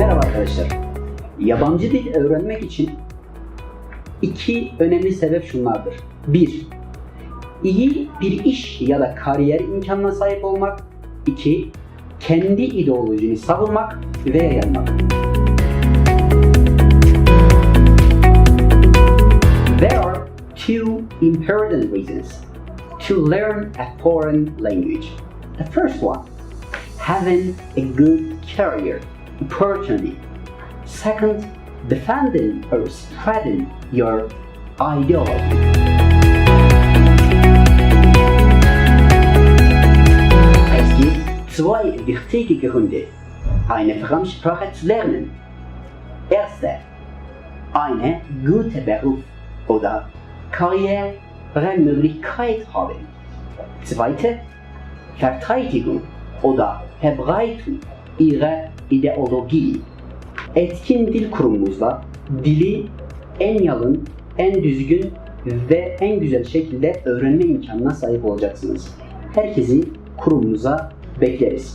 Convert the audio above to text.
arkadaşlar. Yabancı dil öğrenmek için iki önemli sebep şunlardır. Bir, iyi bir iş ya da kariyer imkanına sahip olmak. İki, kendi ideolojini savunmak ve yaymak. There are two important reasons to learn a foreign language. The first one, having a good career opportunity. Second, defending or spreading your ideology. Es gibt zwei wichtige Gründe, eine Fremdsprache zu lernen. Erster, eine gute Beruf oder Karrieremöglichkeit haben. Zweite, Verteidigung oder Verbreitung ihrer Ideologie. Etkin dil kurumumuzla dili en yalın, en düzgün ve en güzel şekilde öğrenme imkanına sahip olacaksınız. Herkesi kurumumuza bekleriz.